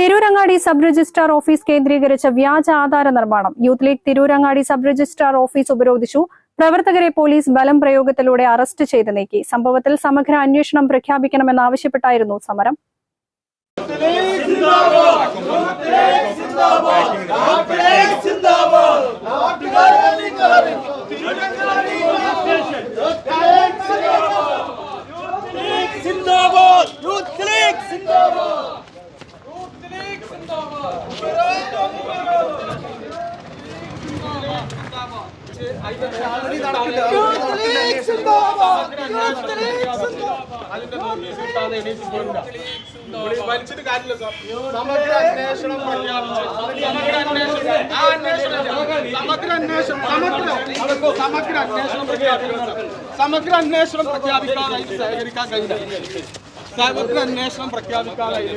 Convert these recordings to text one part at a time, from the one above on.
Tirurangadi sub registrar office കേന്ദ്രീകരിച്ച വ്യാജ ആധാര നിർമ്മാണം. Youth League Tirurangadi sub registrar office ഉപരോധിച്ചു. പ്രവർത്തകരെ പോലീസ് ബലം പ്രയോഗത്തിലൂടെ അറസ്റ്റ് ചെയ്ത് നീക്കി. സംഭവത്തിൽ സമഗ്ര അന്വേഷണം പ്രഖ്യാപിക്കണമെന്നാവശ്യപ്പെട്ടായിരുന്നു സമരം യൂത്ത് ലീഗ് സിന്ദാബാദ് യൂത്ത് ലീഗ് സിന്ദാബാദ് യൂത്ത് ലീഗ് സിന്ദാബാദ് യൂത്ത് ലീഗ് വലിച്ചിട്ട് കാര്യമില്ല സാർ സമഗ്ര അന്വേഷണം സമഗ്ര അന്വേഷണം സമഗ്ര സമഗ്ര അന്വേഷണം പ്രഖ്യാപിക്കണം. സമഗ്ര അന്വേഷണം പ്രഖ്യാപിക്കാനായി സഹകരിക്കാൻ കഴിയില്ല സമഗ്ര അന്വേഷണം പ്രഖ്യാപിക്കാനായി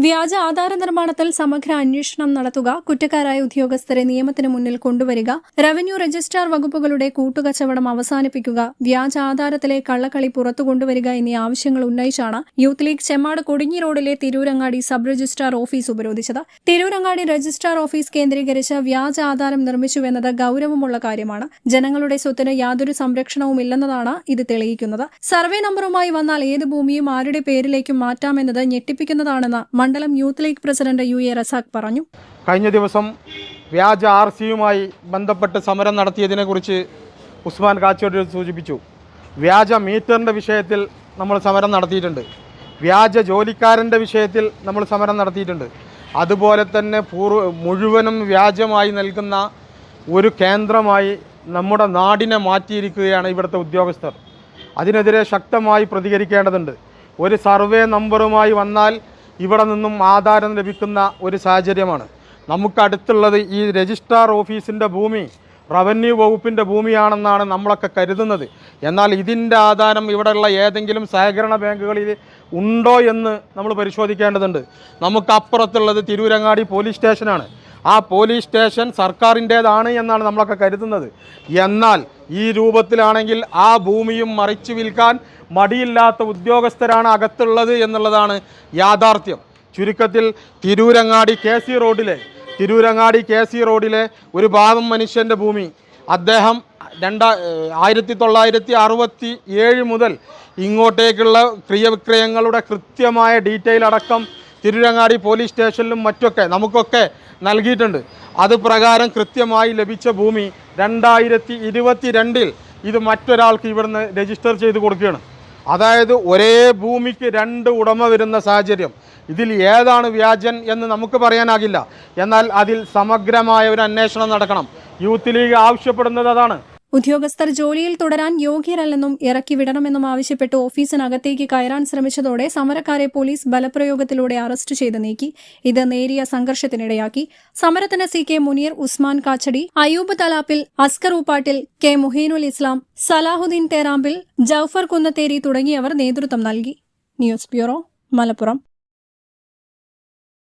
വ്യാജ ആധാര നിർമ്മാണത്തിൽ സമഗ്ര അന്വേഷണം നടത്തുക കുറ്റക്കാരായ ഉദ്യോഗസ്ഥരെ നിയമത്തിന് മുന്നിൽ കൊണ്ടുവരിക റവന്യൂ രജിസ്ട്രാർ വകുപ്പുകളുടെ കൂട്ടുകച്ചവടം അവസാനിപ്പിക്കുക വ്യാജ ആധാരത്തിലെ കള്ളക്കളി പുറത്തു കൊണ്ടുവരിക എന്നീ ആവശ്യങ്ങൾ ഉന്നയിച്ചാണ് യൂത്ത് ലീഗ് ചെമ്മാട് കൊടിഞ്ഞി റോഡിലെ തിരൂരങ്ങാടി സബ് രജിസ്ട്രാർ ഓഫീസ് ഉപരോധിച്ചത്. തിരൂരങ്ങാടി രജിസ്ട്രാർ ഓഫീസ് കേന്ദ്രീകരിച്ച് വ്യാജ ആധാരം നിർമ്മിച്ചുവെന്നത് ഗൌരവമുള്ള കാര്യമാണ്. ജനങ്ങളുടെ സ്വത്തിന് യാതൊരു സംരക്ഷണവും ഇല്ലെന്നതാണ് ഇത് തെളിയിക്കുന്നത്. സർവേ നമ്പറുമായി വന്നാൽ ഏത് ഭൂമിയും ആരുടെ പേരിലേക്കും മാറ്റാമെന്നത് ഞെട്ടിപ്പിക്കുന്നതാണെന്ന് മണ്ഡലം Youth League president U A Razak പറഞ്ഞു. കഴിഞ്ഞ ദിവസം വ്യാജ ആർ സിയുമായി ബന്ധപ്പെട്ട് സമരം നടത്തിയതിനെക്കുറിച്ച് ഉസ്മാൻ കാച്ചോട് സൂചിപ്പിച്ചു. വ്യാജ മീറ്ററിന്റെ വിഷയത്തിൽ നമ്മൾ സമരം നടത്തിയിട്ടുണ്ട്. വ്യാജ ജോലിക്കാരന്റെ വിഷയത്തിൽ നമ്മൾ സമരം നടത്തിയിട്ടുണ്ട്. അതുപോലെ തന്നെ പൂർവ മുഴുവനും വ്യാജമായി നൽകുന്ന ഒരു കേന്ദ്രമായി നമ്മുടെ നാടിനെ മാറ്റിയിരിക്കുകയാണ് ഇവിടുത്തെ ഉദ്യോഗസ്ഥർ. അതിനെതിരെ ശക്തമായി പ്രതികരിക്കേണ്ടതുണ്ട്. ഒരു സർവേ നമ്പറുമായി വന്നാൽ ഇവിടെ നിന്നും ആധാരം ലഭിക്കുന്ന ഒരു സാഹചര്യമാണ്. നമുക്കടുത്തുള്ളത് ഈ രജിസ്ട്രാർ ഓഫീസിന്റെ ഭൂമി റവന്യൂ വകുപ്പിന്റെ ഭൂമിയാണെന്നാണ് നമ്മളൊക്കെ കരുതുന്നത്. എന്നാൽ ഇതിന്റെ ആധാരം ഇവിടെയുള്ള ഏതെങ്കിലും സഹകരണ ബാങ്കുകളിൽ ഉണ്ടോ എന്ന് നമ്മൾ പരിശോധിക്കേണ്ടതുണ്ട്. നമുക്ക് അപ്പുറത്തുള്ളത് തിരൂരങ്ങാടി പോലീസ് സ്റ്റേഷനാണ്. ആ പോലീസ് സ്റ്റേഷൻ സർക്കാരിന്റേതാണ് എന്നാണ് നമ്മളൊക്കെ കരുതുന്നത്. എന്നാൽ ഈ രൂപത്തിലാണെങ്കിൽ ആ ഭൂമിയും മറിച്ചു വിൽക്കാൻ മടിയില്ലാത്ത ഉദ്യോഗസ്ഥരാണ് അകത്തുള്ളത് എന്നുള്ളതാണ് യാഥാർത്ഥ്യം. ചുരുക്കത്തിൽ തിരൂരങ്ങാടി കെ സി റോഡിലെ തിരൂരങ്ങാടി കെ സി റോഡിലെ ഒരു പാവം മനുഷ്യന്റെ ഭൂമി. അദ്ദേഹം രണ്ട ആയിരത്തി തൊള്ളായിരത്തി അറുപത്തി ഏഴ് മുതൽ ഇങ്ങോട്ടേക്കുള്ള ക്രിയവിക്രയങ്ങളുടെ കൃത്യമായ ഡീറ്റെയിൽ അടക്കം തിരുരങ്ങാടി പോലീസ് സ്റ്റേഷനിലും മറ്റൊക്കെ നമുക്കൊക്കെ നൽകിയിട്ടുണ്ട്. അത് പ്രകാരം കൃത്യമായി ലഭിച്ച ഭൂമി രണ്ടായിരത്തി ഇരുപത്തി രണ്ടിൽ ഇത് മറ്റൊരാൾക്ക് ഇവിടുന്ന് രജിസ്റ്റർ ചെയ്ത് കൊടുക്കുകയാണ്. അതായത് ഒരേ ഭൂമിക്ക് രണ്ട് ഉടമ വരുന്ന സാഹചര്യം. ഇതിൽ ഏതാണ് വ്യാജൻ എന്ന് നമുക്ക് പറയാനാകില്ല. എന്നാൽ അതിൽ സമഗ്രമായ ഒരു അന്വേഷണം നടക്കണം. യൂത്ത് ലീഗ് ആവശ്യപ്പെടുന്നത് അതാണ്. ഉദ്യോഗസ്ഥർ ജോലിയിൽ തുടരാൻ യോഗ്യരല്ലെന്നും ഇറക്കി വിടണമെന്നും ആവശ്യപ്പെട്ട് ഓഫീസിനകത്തേക്ക് കയറാൻ ശ്രമിച്ചതോടെ സമരക്കാരെ പോലീസ് ബലപ്രയോഗത്തിലൂടെ അറസ്റ്റ് ചെയ്ത് നീക്കി. ഇത് നേരിയ സംഘർഷത്തിനിടയാക്കി. സമരത്തിന് C K Muneer Usman Kachadi Ayub Thalappil Askar Uppattil K Muhinul Islam Salahuddin Theramphil Jaufar Kunnatheri തുടങ്ങിയവർ നേതൃത്വം നൽകി. News bureau Malappuram.